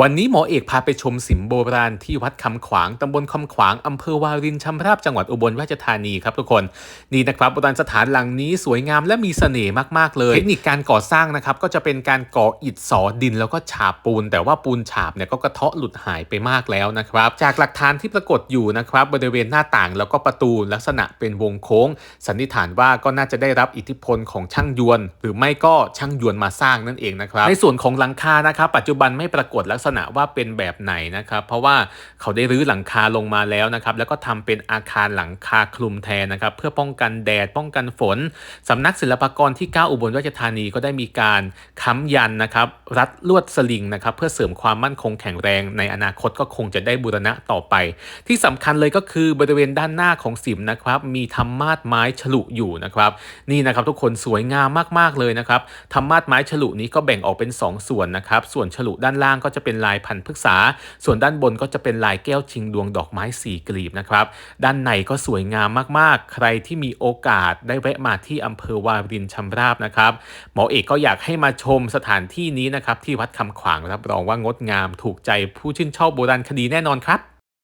วันนี้หมอเอกพาไปชมสิมโบราณที่วัดคำขวางตำบลคำขวางอำเภอวารินชำราบจังหวัดอุบลราชธานีครับทุกคน นี่นะครับโบราณสถานหลังนี้สวยงามและมีเสน่ห์มากๆเลยเทคนิคการก่อสร้างนะครับก็จะเป็นการก่ออิฐสอดินแล้วก็ฉาบปูน แต่ว่าปูนฉาบเนี่ยก็กระเทาะหลุดหายไปมากแล้วนะครับ จากหลักฐานที่ปรากฏอยู่นะครับบริเวณหน้าต่างแล้วก็ประตูลักษณะเป็นวงโค้ง สันนิษฐานว่าก็น่าจะได้รับอิทธิพลของช่างยวน หรือไม่ก็ช่างยวนมาสร้างนั่นเองนะครับในส่วนของหลังคานะครับปัจจุบันไม่ปรากฏลักษณะว่าเป็นแบบไหนนะครับ เพราะว่าเขาได้รื้อหลังคาลงมาแล้วนะครับ แล้วก็ทำเป็นอาคารหลังคาคลุมแทนนะครับ เพื่อป้องกันแดดป้องกันฝนสำนักศิลปากรที่ 9 อุบลราชธานีก็ได้มีการค้ำยันนะครับ รัดลวดสลิงนะครับเพื่อเสริมความมั่นคงแข็งแรง ในอนาคตก็คงจะได้บูรณะต่อไป ที่สำคัญเลยก็คือบริเวณด้านหน้าของสิมนะครับ มีธรรมาสไม้ฉลุอยู่นะครับ นี่นะครับทุกคนสวยงามมากๆเลยนะครับธรรมาสไม้ฉลุนี้ก็แบ่งออกเป็น 2 ส่วนนะครับ ส่วนฉลุด้านล่างก็จะเป็นเป็นลายพันธุ์พฤกษา ส่วนด้านบนก็จะเป็นลายแก้วชิงดวงดอกไม้สี่กลีบนะครับ ด้านในก็สวยงามมากๆ ใครที่มีโอกาสได้แวะมาที่อำเภอวารินชำราบนะครับ หมอเอกก็อยากให้มาชมสถานที่นี้นะครับที่วัดคำขวางรับรองว่างดงาม ถูกใจผู้ชื่นชอบโบราณคดีแน่นอนครับ